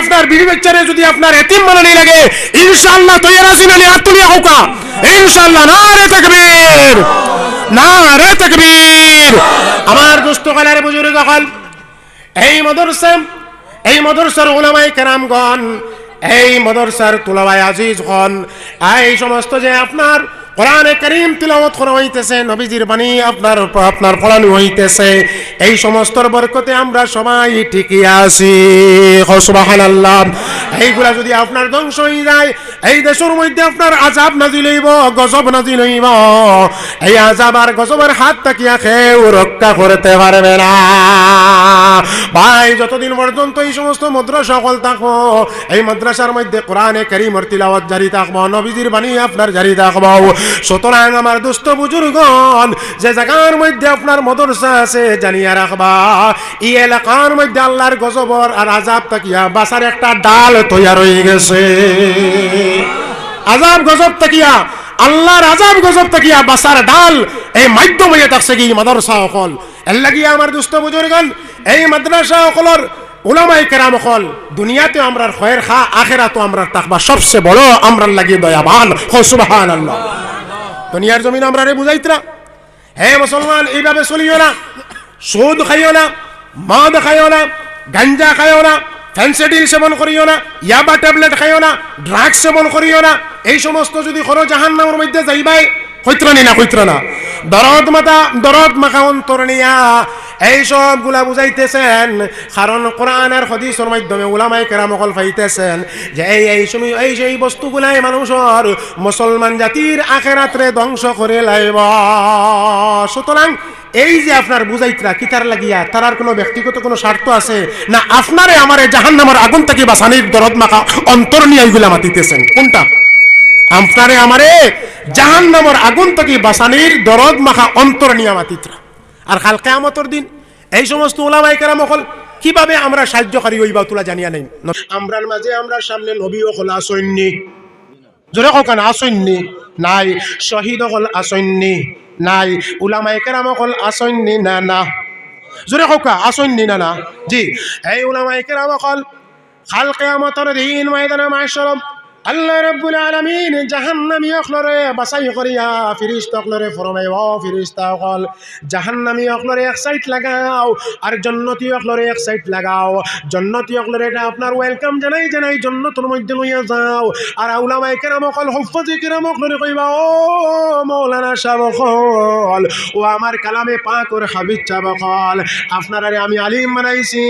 আপনার বিবি বাচ্চারে যদি আপনার এতিম বানানি লাগে, ইনশাআল্লাহ তৈয়ার আছি নানি হাত তুলিয়া হোকা ইনশাআল্লাহ না রে তাকবীর না রে তাকবীর। আমার দোস্ত কালার বুজুর্গ হল এই মদরসা এই মদরসার ওলামাই কেরামগণ, এই মদরসার তুলাবাই আজিজ হন এই সমস্ত যে আপনার কোরআনে করিম তিলাওয়াত করা হইতেছে, নবীজির বাণী আপনার আপনার পড়ানো হইতেছে। এই সমস্ত বরকতে আমরা সবাই ঠিকই আছি। সুবহানাল্লাহ। এইগুলা যদি আপনার ধ্বংস হয়ে যায়, এই দেশের মধ্যে আপনার আজাব নাজিল হইব, গজব নাজিল হইব। এই আজাব আর গজবের হাত তাকিয়া কেউ রক্ষা করতে পারবে না। ভাই, যতদিন পর্যন্ত এই সমস্ত মাদ্রাসা সকল থাকব, এই মাদ্রাসার মধ্যে কোরআনে কারিমর তিলাওয়াত জারি থাকব, নবীজির বাণী আপনার জারি থাকব। সুতরাং আমার দুস্থ বুজুর্গন যে জায়গার মধ্যে আপনার মাদ্রাসা আছে জানিয়া রাখবা। এই এলাকার মধ্যে আল্লাহর গজবর আর আজাব তাকিয়া বাসার একটা ডাল তৈয়ার হয়ে গেছে। আজাব গজব তাকিয়া আল্লাহর আজাব গজব তাকিয়া বাসার ডাল এই মাধ্যম হয়ে থাকছে কি মাদ্রাসা অকল। এর লাগিয়া আমার দুস্থ বুজুর্গন এই মাদ্রাসা অকলর উলামাই কেরাম অকল, দুনিয়াতে আমরা খয়ের খা আখেরা তো আমরা তাকবা। সবচেয়ে বড় আমরা লাগি দয়াবান। হো সুবহান আল্লাহ দুনিয়ার জমিন আমরা রে বুঝাইতরা হে মুসলমান, এইভাবে চলিও না। সুদ খাইও না, মদ খাইও না, গাঞ্জা খাইও না ফ্যান্সিডিল সেবন করিও না, ইয়াবা ট্যাবলেট খাইও না, ড্রাগস সেবন করিও না। এই সমস্ত যদি করো জাহান নামের মধ্যে যাইবাই কৈত্রানি না কৈত্রানা দরদ মাতা, দরদ মাখা অন্তর নিয়া এই সবগুলা বুঝাইতেছেন, কারণ কোরআনের হদিসের মাধ্যমে উলামাই কেরামকল পাইতেছেন যে এই এই সময়, এই সেই বস্তুগুলাই মানুষের মুসলমান জাতির আখেরাত্রে ধ্বংস করে লাইব। সুতরাং এই যে আপনার বুঝাইতরা, কিতার লাগিয়া, তার কোনো ব্যক্তিগত কোনো স্বার্থ আছে? না, আপনারে আমারে জাহান নামার আগুন থেকে বাসানির দরদ মাখা অন্তর নিয়ে এইগুলা মাতিতেছেন। কোনটা? আপনারে আমারে জাহান নামর আগুন থেকে বাসানির দরদ মাখা অন্তর নিয়া মাতিতরা। আর কাল কেয়ামতর দিন এই সমস্ত ওলামাই কেরাম অকল কীভাবে আমরা সাহায্যকারী হইবা তোলা জানিয়া নেই? আমরার মাঝে আমরা সামনে নবী অকল আসৈন্যী জোরে কখন আসৈন্যী নাই শহীদ হল আসৈন্যী নাই উলামাই কেরাম অকল আসৈন্যী না না। জোরে কৌকা আসৈন্যী না না। জি এই উলামাই কেরাম অকল খাল কেয়ামতর দিন ময়দানে মাশরম আল্লাহ রব্বুল আলামিন জাহান্নামী অখলরে বাসাই করিয়া ফিরিস্তা ফরমাই ও ফিরিস্তা অকল জাহান্নামী অখলরে এক সাইড লাগাও আর জন্নতি অখলরে এক সাইড লাগাও। জন্নতি অখলরে এটা আপনার ওয়েলকাম জানাই জানাই জন্নতর মধ্যে লইয়া যাও। আর আউলামাই কেরাম অকল হুফাজি কেরাম অখলরে কইবা, ও মৌলানা সাহেব অকল ও আমার কালামে পাক ওর হাবিজ চাব অকল আপনারা আমি আলিম বানাইছি,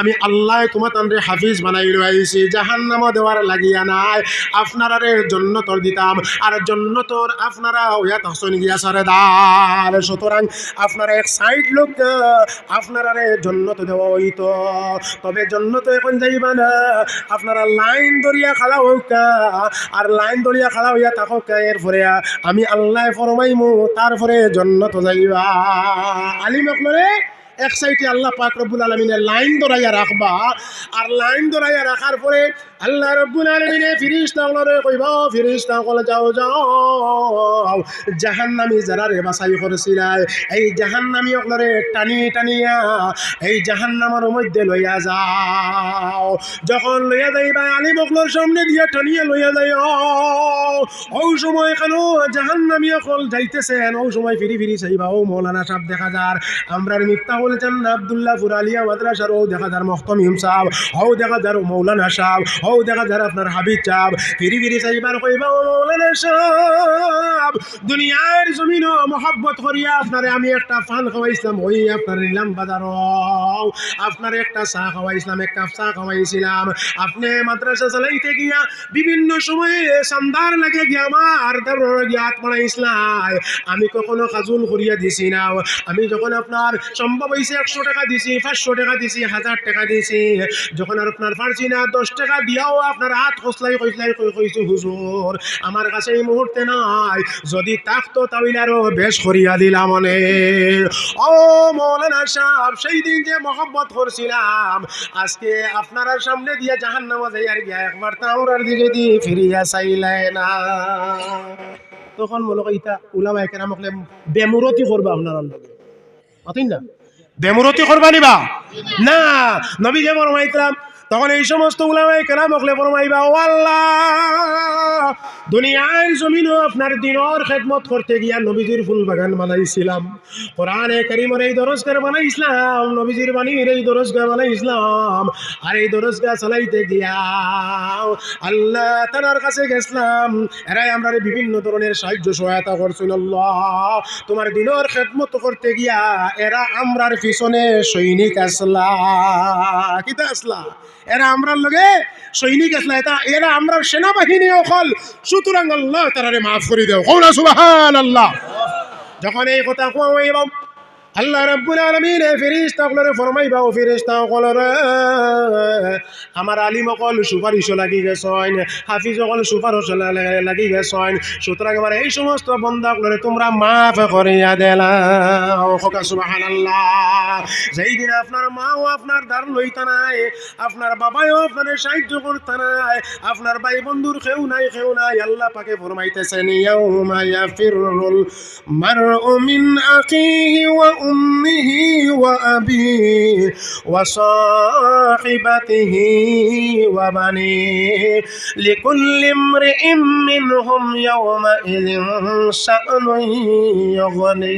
আমি আল্লাহ তোমার তানরে হাফিজ বানাই রয়েছি জাহান্নামা দেওয়ার লাগিয়া নাই। আপনারা জন্য তোর দিতাম, আর জন্য তোর আপনারা ওয়াত হসন গিয়া সারে দার। সুতরাং আপনারা এক সাইড লোক আপনারা জন্য তো দেওয়া হইতো। তবে জন্য তো এখন যাইবা না। আপনারা লাইন দরিয়া খাড়া হোক আর লাইন দরিয়া খালা হইয়া থাকক এরপরে আমি আল্লাহ ফরমাইমু, তারপরে জন্নত যাইবা। আলিম আপনারে, এক সাইডে আল্লাহ পাক রব্বুল আলমিনের লাইন দরাইয়া রাখবা। আর লাইন দরাইয়া রাখার পরে আল্লাহ রব্বুল আলমিনে ফিরিস্তা হলরে কইব ফিরিস্তা হলে যাও যাও, জাহান্নামি যারা রে বাছাই করেছিলাই। এই জাহান্নামি হলরে টানি, টানিয়া এই জাহান্নামের মধ্যে লইয়া যাও। যখন লইয়া যাইবা, আলী বকলোর সামনে দিয়ে টানিয়া লইয়া যাই ও সময় কেন জাহান্নামি অকল যাইতেছেন, ও সময় ফিরি ফিরি চাইবা। ও মৌলানা সাহেব, দেখা যার। আমরার মিথ্যা বলছেন, আবদুল্লাহ ফুরালিয়া মাদ্রাসার, ও দেখা যার মখতমিম সাহেব হও দেখা যার মৌলানা সাহেব হও দেখা যারা আপনার হাবি চাপ ফিরি ফিরি চাইবার কইবা ও মৌলানা দুনিয়ার জমিন মহব্বত করিয়া আপনারে আমি একটা ফান খাওয়াইছিলাম। ওই আপনার নিলাম বাজার আপনার একটা চা খাওয়াইছিলাম, এক কাপ চা খাওয়াইছিলাম। আপনি মাদ্রাসা চালাইতে গিয়া বিভিন্ন সময়ে সান্দার লাগে গিয়া আমার তারপর গিয়া বানাইছিলাম আমি কখনো কাজুল করিয়া দিছি না। আমি যখন আপনার সম্ভব হয়েছে একশো টাকা দিছি, পাঁচশো টাকা দিছি, হাজার টাকা দিছি, যখন আর আপনার পারছি না, দশ টাকা দিয়াও আপনার হাত খসলাই কই কইছি, হুজুর, আমার কাছে এই মুহূর্তে নাই। যদি থাকতো তাহলে আরও বেশ করিয়া দিলাম মনে ও মৌলানা সাহেব, সেই দিন যে মহব্বত করছিলাম, আজকে আপনার সামনে দিয়ে জাহান নামাজ আর গিয়া একবার তাওরার দিকে দিয়ে ফিরিয়া চাইলাই না। তখন মনে করি ইতা উলামা একের আমাকে বেমুরতি করবা আপনার লগে পাতেন না? বেমুরতি করবা নিবা? না নবী যে মরমাইতলাম তখন এই সমস্ত উলামাই কেরাম হকলে ফরমাইবা ও আল্লাহ, দুনিয়ার জমিনও আপনার দিনর খেদমত করতে গিয়া নবীজির ফুল বাগান বানাইছিলাম। কোরআনে করিমর এই দরজগার বানাইছিলাম, নবীজির বাণীর এই দরজগা বানাইছিলাম। আর এই দরজগা চালাইতে গিয়া আল্লাহ তার কাছে গেছিলাম। এরাই আমরা বিভিন্ন ধরনের সাহায্য, সহায়তা করছিল তোমার দিনের খেদমত করতে গিয়া এরা আমরার পিছনে সৈনিক আসলা। কিতা আসলা? এরা আমরার লগে সৈনিক আসলে এটা, এরা আমরার সেনাবাহিনী অকল। সুতরাং আল্লাহ তারা মাফ করে দেও। কৌলা সুবাহ আল্লাহ যখন এই কথা হইব আল্লাহ রাব্বুল আলামিন ফেরেশতা গুলোরে ফরমাইবা ও ফেরেশতা গুলোরে আমার আলিম অকল সুপারিশ লাগি গেছন হাফিজ অকল সুপারিশ লাগি গেছন, সুতরাং আমার এই সমস্ত বন্ধা গুলোরে তোমরা মাফ করিয়া দিলাম হকা, সুবহানাল্লাহ। যেই দিন আপনার মাও আপনার দ্বার লইতা নাই, আপনার বাবাও আপনার সাহায্য করতা নাই, আপনার ভাই বন্ধুর কেউ নাই কেউ নাই, আল্লাহ পাকে ফরমাইতেছেন, ইয়াউমা ইয়াফিরুল মারউ মিন আখিহি ওয়া সাহিবাতিহি ওয়া বানিহি লিকুল্লি ইমরিইম মিনহুম ইয়াওমা ইযিন শা'নুন ইউগনি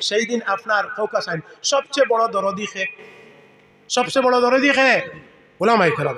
সেই দিন আপনার ফোকাস আইন, সবচেয়ে বড় দরদি খে সবচেয়ে বড় দরদি খে ওলামাই খেলা